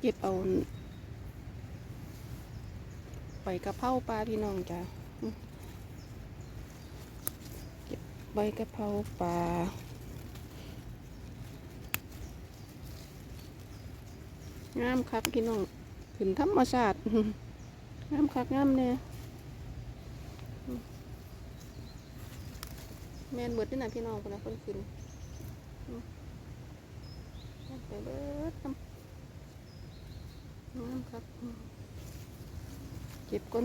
เก็บเอาใบกะเพราปลาพี่น้องจ้ะเก็บใบกะเพราปลางามคักพี่น้องขึ้นธรรมชาติงามคักงามเนี่ยแมนเบิดนี่นะพี่น้องคนนะคนขึ้นไปเบิด น้ำงครับ เก็บก้น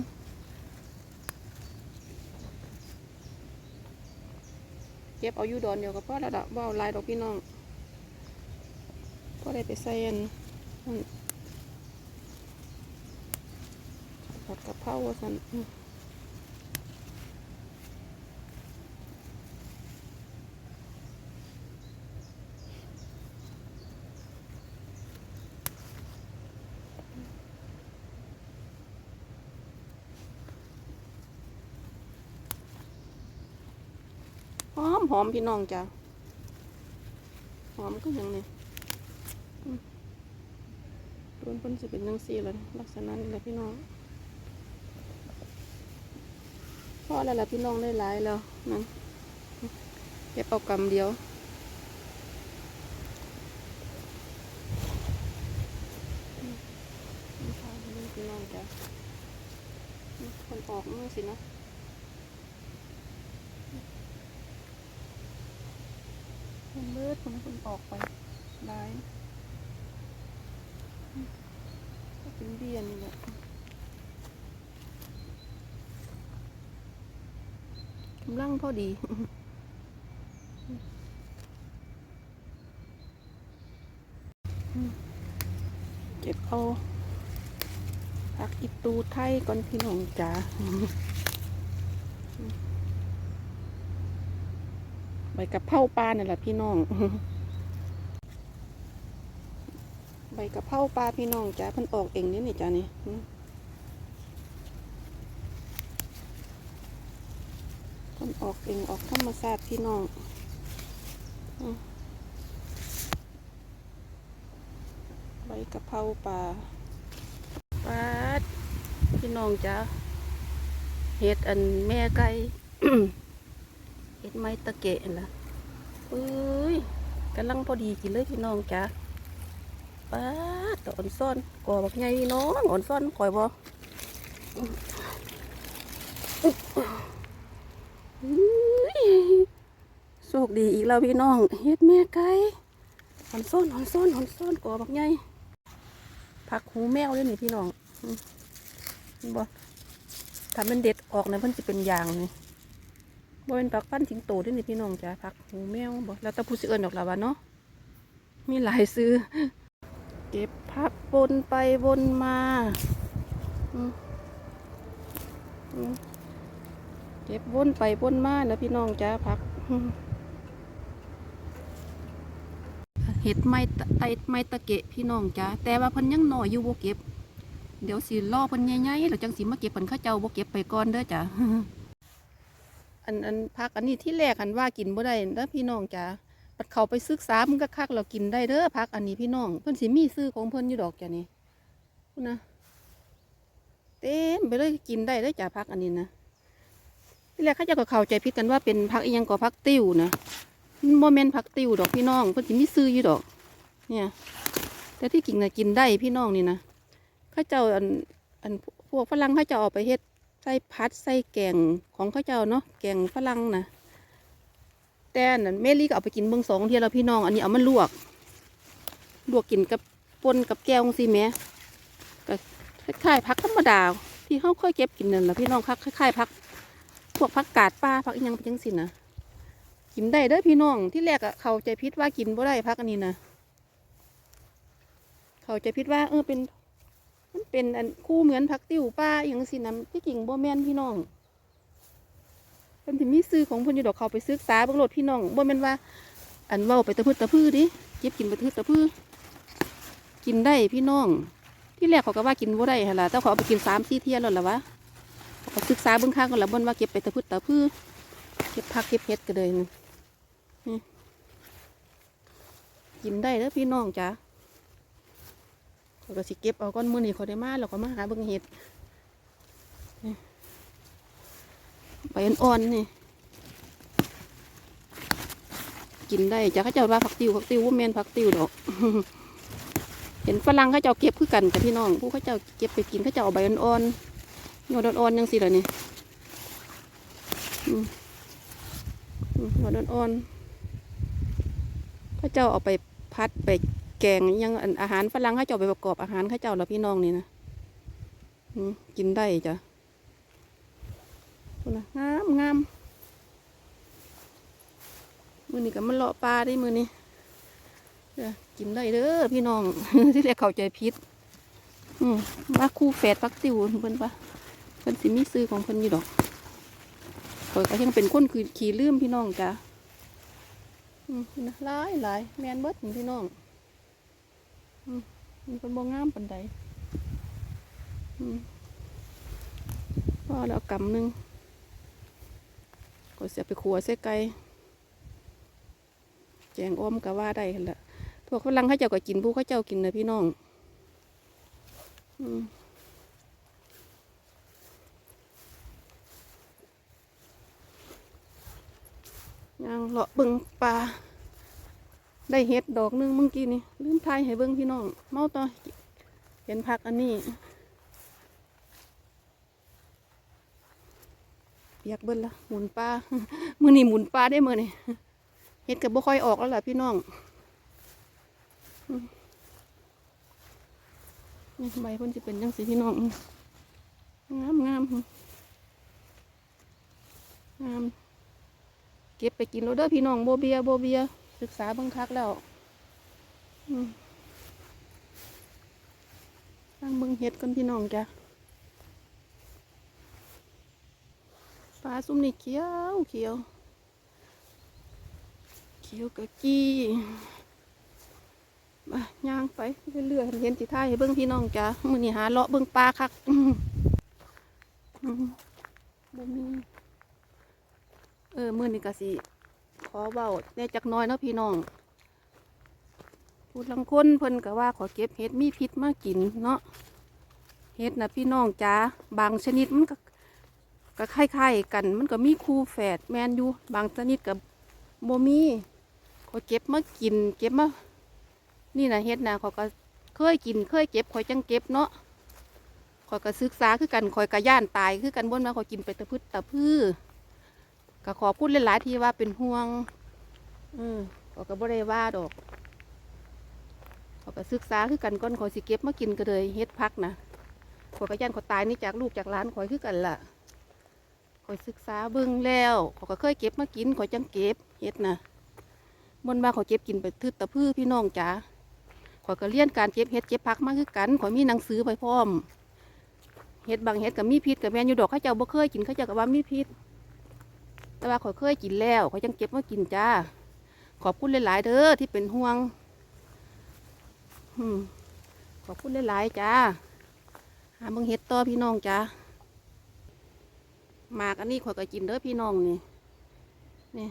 เก็บเอาอยู่ดอนเดียวกับพ่อระดับว่าวลายดอกพี่น้องก็ได้ไปใส่อันนั่นผัดกะเพราว่าสัน มหอมหอมพี่น้องจ้ะหอมก็ยังนี่ยอืมต้นเพิ่นสิเป็นยังซี่เลยลักษณะนี้แหละพี่น้องพอแล้วล่ะพี่น้องได้หลายแล้วนั่นเก็บเอากำเดียวพี่น้องจ้ะคนออกมั่งสินะ มันมืดมันคนออกไปได้อืมก็เป็นเบียนนี่แหละกำลังพอดีเก็บเอาผักอิตูไทยก่อนพี่น้องจ๋า ใบกะเพราปลาเนี่ยแหละพี่น้อง ใบกะเพราปลาพี่น้องจ้าเพิ่นออกเองนี่นี่จ้านี่เพิ่นออกเองออกธรรมชาติพี่น้องใบกะเพราปลาปลาพี่น้องจ้าเห็ดอันแม่ไก่ เห็ดไม้ตะเกะนั่นล่ะเอ้ยกำลังพอดีกินเลยพี่น้องจ้าป้าดตอนซ่อนก่อบักใหญ่พี่น้องอ่อนซ่อนข่อยบ่อื้ยโชคดีอีกแล้วพี่น้องเฮ็ดแม่ไก่อ่อนซ่อนอ่อนซ่อนอ่อนซ่อนก่อบักใหญ่ผักหูแมวเลยนี่พี่น้องอืมเห็นบ่ถ้ามันเด็ดออกเนี่ยมันจะเป็นยางนี่ บ่เป็นผักปั้นสิงโตด้วยนี่พี่น้องจ้ะผักหูแมวบ่แล้วแต่ผู้สิเอิ้นดอกละวะเนาะมีหลายซื้อ เก็บผักวนไปวนมาเก็บวนไปวนมาแล้วพี่น้องจ้ะผักเห็ดไม้ตะไอไม้ตะเกะพี่น้องจ้ะแต่ว่าพิ่นยังหน้อยอยู่บ่เก็บ เดี๋ยวสิรอพิ่นใหญ่ๆแล้วจังสิมาเก็บพิ่นเขาเจ้าบ่เก็บไปก่อนเด้อจ้ะ อันอันพักอันนี้ที่แรกอันว่ากินบ่ได้เด้อพี่น้องจ้าปัดเขาไปศึกษามันก็คักเรากินได้เด้อพักอันนี้พี่น้อง เพิ่นสิมีซื้อของเพิ่นอยู่ดอกจ้ะนี่พูดนะเต็มไปเลยกินได้เลยจ้าพักอันนี้นะที่แรกเขาจะก็เข้าใจผิดกันว่าเป็นพักอีหยังก็พักติ้วนะมันบ่แม่นพักติ้วดอกพี่น้องเพิ่นสิมีซื้ออยู่ดอก เนี่ย แต่ที่กินน่ะกินได้พี่น้องนี่นะเขาเจ้าอันอันพวกฝรั่งเขาเจ้าเอาไปเฮ็ด ใส่พัดใส่แกงของข้าเจ้าเนาะแกงฝรั่งนะแต่นั่นเมลี่ก็เอาไปกินเบิ่งสองเทียแล้วพี่น้องอันนี้เอามาลวก ลวกกินกับปนกับแก้วสิแม่ก็คล้ายๆผักธรรมดาที่เขาค่อยเก็บกินนั่นแหละพี่น้องพักคล้ายๆผักพวกผักกาดป่าผักอีหยังเป็นจังสินะกินได้เด้อพี่น้องที่แรกอะเขาใจพิดว่ากินบ่ได้พักอันนี้นะเขาใจพิดว่าเออเป็น มันเป็นอันคู่เหมือนผักติ้วป้าอย่างสินะที่จริงบ่แม่นพี่น้องเพิ่นสิมีซื้อของเพิ่นอยู่ดอกเขาไปศึกษาเบิ่งโลดพี่น้องบ่แม่นว่า อันเว้าไปตะพืดตะพื้ดิเก็บกินไปตะพืดตะพื้กินได้พี่น้อง ที่แรกเขาก็ว่ากินบ่ได้หั่นล่ะแต่เขาเอาไปกิน3 4เที่ยแล้วล่ะวะเขาศึกษาเบิ่งข้างกันแล้วบ่นว่าเก็บไปตะพืดตะพื้เก็บผักเก็บเห็ดก็เลยนี่กินได้เด้อพี่น้องจ้ะ ข้อยก็สิเก็บเอาก้อนมือนี่ขอได้มาแล้วก็มาหาเบิ่งเห็ดใบอ่อนๆนี่ กินได้จ้ะเขาเจ้าว่าผักติวผักติวว่าแมนผักติวดอก เห็นฝรั่งเขาเจ้าเก็บคือกันกับพี่น้อง ผู้เขาเจ้าเก็บไปกินเขาเจ้าเอาใบอ่อนๆยอดอ่อนๆยังสิล่ะนี่อืมอืมยอดอ่อนๆเขาเจ้าเอาไปพัดไป แกงยังอาหารฝรั่งเขาเจ้าไปประกอบอาหารเขาเจ้าแล้วพี่น้องนี่นะกินได้จ้ะนะงามงามมือนี้ก็มันเลาะปลาได้มือนี้กินได้เด้อพี่น้องที่เรียกเข้าใจผิดอืมาคู่แฝดปักติวเพิ่นปะเพิ่นสิมีซื้อของเพิ่นอยู่ดอกข่อยก็ยังเป็นคนคือขี่ลืมพี่น้องจ้ะอืมนะหลายหลายแมนเบิดพี่น้อง มันเป็นบ่งามปานใดอืมพอแล้วกำหนึงก็เสียไปขัวใส่ไก่แจงอ้อมก็ว่าได้แหละพวกฝรั่งเขาเจ้าก็กินผู้เขาเจ้ากินนะพี่น้องอืมยังเลาะบิ่งปลา ได้เห็ดดอกหนึงเมื่อกี้นี่ลืมทายให้เบิ่งพี่น้อง เมาต่อเห็นผักอันนี้เปียกเบิ่นละหมุนปลามือนี่หมุนปลาได้มือนี่เห็ดกับบ่ค่อยออกแล้วล่ะพี่น้องนี่ใบเพิ่นจะเป็นจังสีพี่น้องงามงามงามเก็บไปกินแล้วเด้อพี่น้องโบเบียโบเบีย ศึกษาเบิ่งคักแล้วตั้งเบิ่งเห็ดกันพี่น้องจ้ะปลาซุ่มนี่เขียวเขียว เขียวกะกี้มาย่างไปเรื่อยๆเห็นสิท่ายให้เบิ่งพี่น้องจ้ะมือนี้หาเลาะเบิ่งปลาคักอือมบ่มีเออมือนี้ก็สิ อเบาแน่จักน้อยเนาะพี่น้องพูดลังคนเพิ่นก็ว่าขอเก็บเห็ดมีพิษมากินเนาะเห็ดนะพี่น้องจ้าบางชนิดมันก็ก็คล้ายๆกัน มันก็มีคู่แฝดแมนอยู่บางชนิดกับโมมีขอเก็บมากิน เก็บมานี่นะเห็ดนะขอก็เคยกินเคยเก็บขอยจังเก็บเนาะขอยก็ศึกษาคือกันขอยก็ย่านตายคือกันบนมาขอยกินไปตะพืชตะพือ ก็ขอพูดหลายๆที่ว่าเป็นห่วง อืมเขาก็บ่ได้ว่าดอกเขาก็ศึกษาคือกันก่อนขอยสิเก็บมากินก็เลยเฮ็ดพักนะขอยก็ย่านเขาตายนี่จากลูกจากหลานขอยคือกันล่ะขอยศึกษาเบิ่งแล้วขอยก็เคยเก็บมากินขอยจังเก็บเฮ็ดนะบนมาขอยเก็บกินไปทึดตะพื้อพี่น้องจ๋าขอยก็เรียนการเก็บเฮ็ดเก็บพักมาคือกันขอยมีหนังสือไปพร้อมเฮ็ดบางเฮ็ดก็มีพิษกับแม่นอยู่ดอกเขาเจ้าบ่เคยกินเขาเจ้าก็ว่ามีพิษ แต่ว่าข่อยเคยกินแล้วข่อยยังเก็บมากินจ้า ขอบคุณหลาย ๆ เด้อที่เป็นห่วงขอบคุณหลาย ๆ จ้า หาเบิ่งเห็ดต่อพี่น้องจ้าหมากอันนี้ข่อยก็กินเด้อพี่น้องนี่ นี่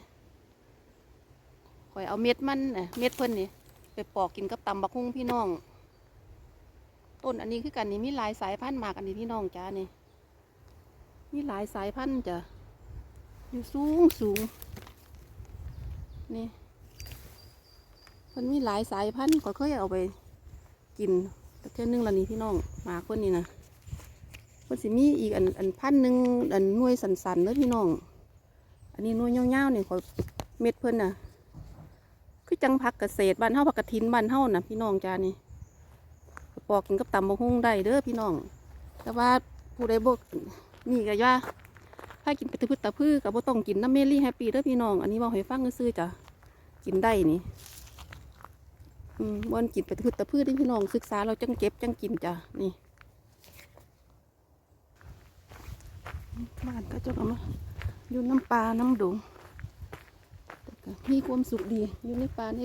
ข่อยเอาเม็ดมันน่ะเม็ดเพิ่นนี่ ไปปอกกินกับตำบักฮุ่งพี่น้อง ต้นอันนี้คือกันนี่มีหลายสายพันธุ์หมากอันนี้พี่น้องจ้านี่มีหลายสายพันธุ์จ้ะ อยู่สูงสูงนี่มันมีหลายสายพันธุ์ก็เคยเอาไปกินแต่เท่านึงละนี่พี่น้องมาคนนี้นะมันสิมีอีกอันอันพันธุ์หนึ่งอันน่วยสันๆเด้อพี่น้อง อันนี้น่วยยาๆเนี่ยขอเม็ดเพิ่นน่ะ คือจังพักเกษตรบ้านเฮาผักกระถินบ้านเฮาน่ะพี่น้องจ้านี่ปอกกินกับตำบะฮุ่งได้เด้อพี่น้อง แต่ว่าผู้ใดบอกนี่ก็ว่า ถ้ากินไปตะพืชตะพืชก็บ่ต้องกินน้ำเมลี่แฮปปี้เด้อพี่น้อง อันนี้บอกให้ฟังซื่อจ้ะ กินได้นี่อืมบ่นกินไปตะพืชตะพืชเด้พี่น้องศึกษาเราจังเก็บจังกินจ้ะ นี่บ้านก็จะเอามาอยู่น้ำปลา น้ำดงแต่ก็มีความสุขดี อยู่ในป่าใน